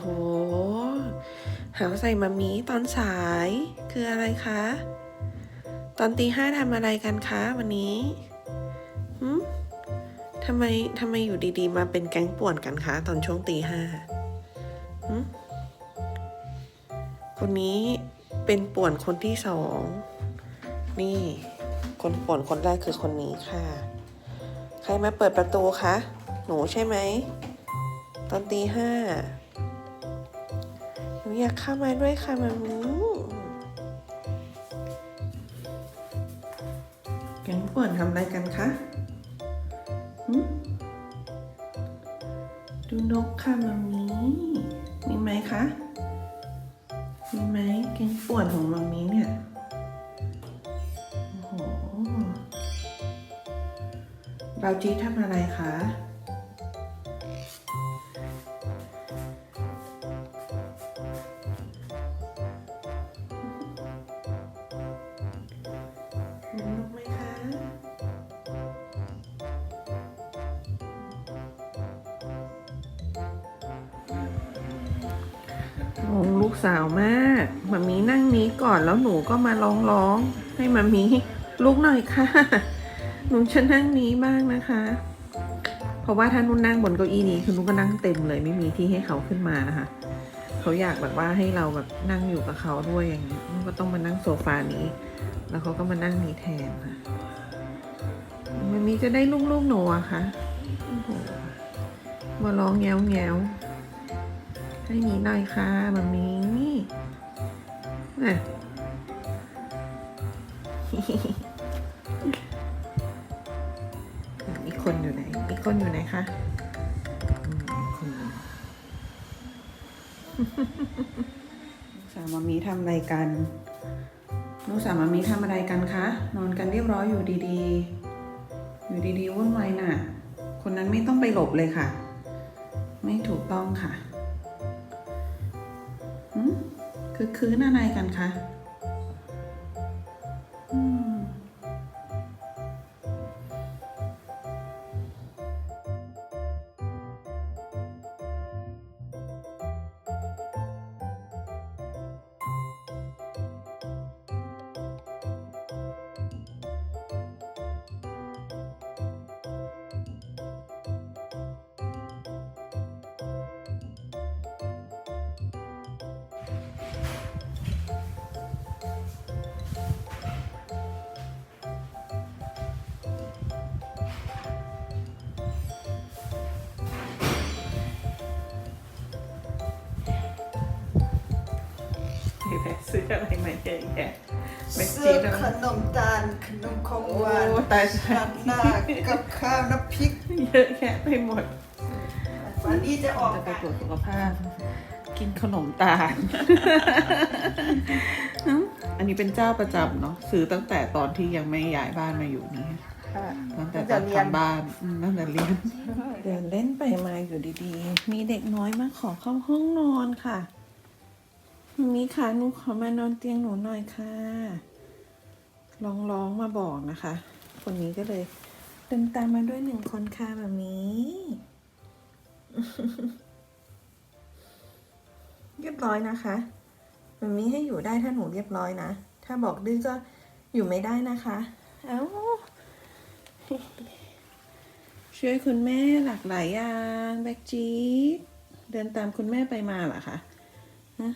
โห หาใส่มามีตอนสายคืออะไรคะ ตอนตีห้าทำอะไรกันคะวันนี้หืมทำไมทำไมอยู่ดีๆ มาเป็นแก๊งป่วนกันคะตอนช่วงตีห้าหืมคนนี้เป็นป่วนคนที่สอง นี่ คนป่วนคนแรกคือคนนี้ค่ะ ใครมาเปิดประตูคะ หนูใช่ไหม ตอนตีห้า อยากเข้ามาด้วยค่ะมามีแกงป่วนทำอะไรกันคะดูนกค่ะมามีมีไหมคะ มีไหมแกงป่วนของมามีเนี่ยโอ้โหบาวจีทำอะไรคะ ลูกสาวมากมามีนั่งนี้ก่อนแล้วหนูก็มาร้องร้องให้มามีลุกหน่อยค่ะ หนูจะนั่งนี้บ้างนะคะ เพราะว่าถ้านุ่นนั่งบนเก้าอี้นี้คือนุ่นก็นั่งเต็มเลยไม่มีที่ให้เขาขึ้นมานะคะเขาอยากแบบว่าให้เราแบบนั่งอยู่กับเขาด้วยอย่างนี้นุ่นก็ต้องมานั่งโซฟานี้ แล้วเขาก็มานั่งนี้แทนค่ะมันมีจะได้ลูกๆหนูอะคะโอ้โหมาร้องแงวแงว ให้มีหน่อยค่ะมันมีนี่น่ะอีคนอยู่ไหนอีคนอยู่ไหนคะอืมอีกคนสาวมามีทำอะไรกันลูกสาวมามีทำอะไรกันคะ นอนกันเรียบร้อยอยู่ดีๆ อยู่ดีๆวุ่นวายน่ะ คนนั้นไม่ต้องไปหลบเลยค่ะ ไม่ถูกต้องค่ะ คือคืนอะไรกันคะ ซื้ออะไรมาเยอะแยะแม็กเสื้จีอนอะไรขนมตาลขนมของหวานโอ้ตายชัดหน้ากับข้าวน้ำพริกเยอะแยะไปหมด วันนี้จะออกจะไปกัน ตรวจสุขภาพ กินขนมตาล อันนี้เป็นเจ้าประจำเนาะซื้อตั้งแต่ตอนที่ยังไม่ย้ายบ้านมาอยู่นี่ตั้งแต่ตอนทำบ้านอืมตั้งแต่เรียน เดินเล่นไปมาอยู่ดีๆ มีเด็กน้อยมาขอเข้าห้องนอนค่ะ มีค่ะหนูขอมานอนเตียงหนูหน่อยค่ะลองร้องมาบอกนะคะ คนนี้ก็เลยเดินตามมาด้วยหนึ่งคนค่ะแบบนี้เรียบร้อยนะคะมันมีให้อยู่ได้ถ้าหนูเรียบร้อยนะ ถ้าบอกดื้อก็อยู่ไม่ได้นะคะ เอ้าช่วยคุณแม่หลากหลายอย่างแบกจีดเดินตามคุณแม่ไปมาเหรอคะฮะ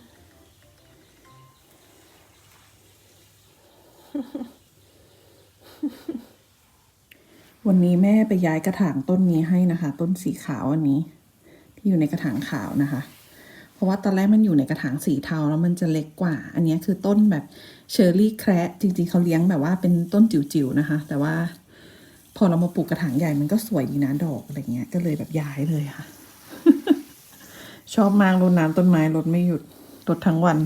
วันนี้แม่ไปย้ายกระถางต้นนี้ให้นะคะ ต้นสีขาวอันนี้ ที่อยู่ในกระถางขาวนะคะ เพราะว่าตอนแรกมันอยู่ในกระถางสีเทาแล้วมันจะเล็กกว่า อันนี้คือต้นแบบเชอร์รี่แคระจริง ๆเขาเลี้ยงแบบว่าเป็นต้นจิ๋วๆนะคะ แต่ว่าพอเรามาปลูกกระถางใหญ่มันก็สวยดีนะดอกอะไรเงี้ยก็เลยแบบย้ายเลยค่ะ ชอบมากรดน้ำต้นไม้รดไม่หยุดรดทั้งวัน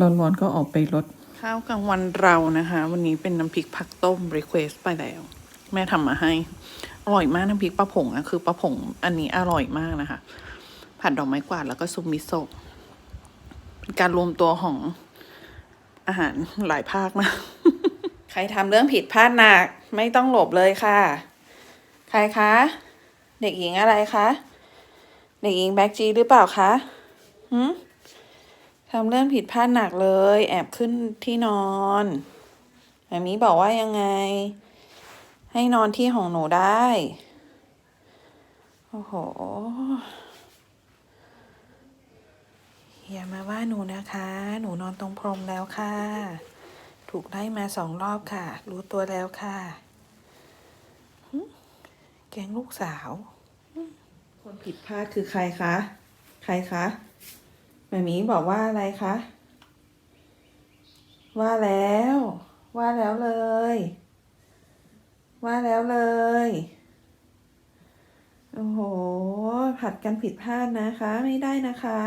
ร้อนๆก็ออกไปรด ข้าวกลางวันเรานะคะ วันนี้เป็นน้ำพริกผักต้มรีเควสไปแล้ว แม่ทำมาให้ อร่อยมากน้ำพริกปลาผงอะคือปลาผงอันนี้อร่อยมากนะคะ ผัดดอกไม้กวาดแล้วก็ซุปมิโซะเป็นการรวมตัวของอาหารหลายภาคมาก ใครทำเรื่องผิดพลาดหนัก ไม่ต้องหลบเลยค่ะ ใครคะ เด็กหญิงอะไรคะ เด็กหญิงแบ็กจีหรือเปล่าคะหืม ทำเรื่องผิดพลาดหนักเลย แอบขึ้นที่นอนแบบนี้บอกว่ายังไง ให้นอนที่ของหนูได้ โอ้โห อย่ามาว่าหนูนะคะ หนูนอนตรงพรมแล้วค่ะ ถูกไล่มาสองรอบค่ะ รู้ตัวแล้วค่ะแกงลูกสาว คนผิดพลาดคือใครคะ ใครคะ ม่มีบอกว่าอะไรคะ ว่าแล้ว ว่าแล้วเลย ว่าแล้วเลย โอ้โห ผัดกันผิดพลาดนะคะ ไม่ได้นะคะ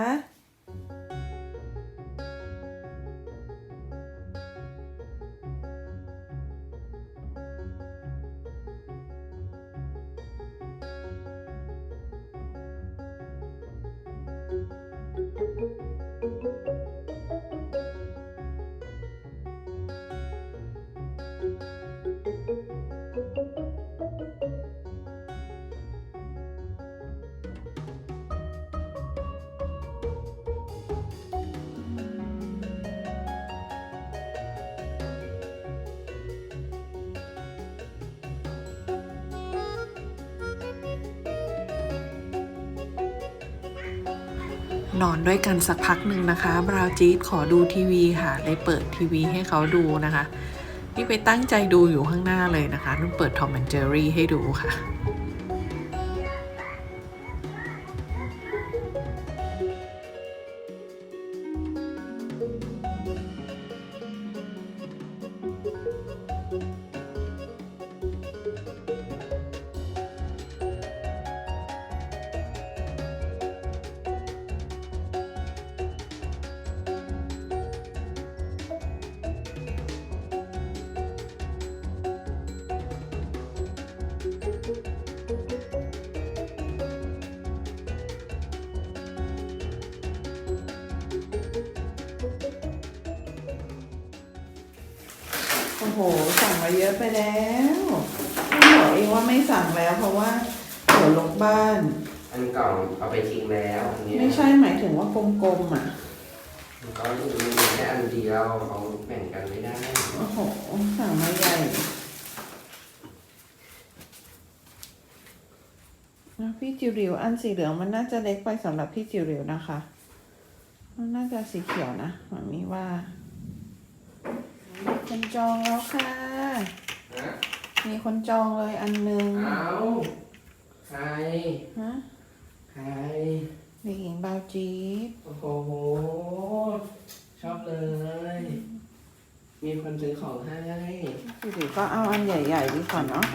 นอนด้วยกันสักพักหนึ่งนะคะ บราวจีดขอดูทีวีค่ะเลยเปิดทีวีให้เขาดูนะคะ นี่ไปตั้งใจดูอยู่ข้างหน้าเลยนะคะนุ่นเปิดทอมแอนเจอรี่ให้ดูค่ะ โอ้โหสั่งมาเยอะไปแล้วต้องบอกเองว่าไม่สั่งแล้วเพราะว่าเดี๋ยวลกบ้าน อันเก่าเอาไปทิ้งแล้วอันเนี้ยไม่ใช่หมายถึงว่ากลมๆอะ มันก็มีแค่อันเดียวเขาแบ่งกันไม่ได้โอ้โห สั่งมาใหญ่นะพี่จิวริวอันสีเหลืองมันน่าจะเล็กไปสำหรับพี่จิวริวนะคะ มันน่าจะสีเขียวนะหมันมีว่ามี คนจองแล้วค่ะฮะมีคนจองเลยอันหนึงเอาใคร ฮะใคร เด็กหญิงบาวจีดโอ้โห ชอบเลย มีคนซื้อของให้จิวริวก็เอาอันใหญ่ๆดีกว่าเนาะ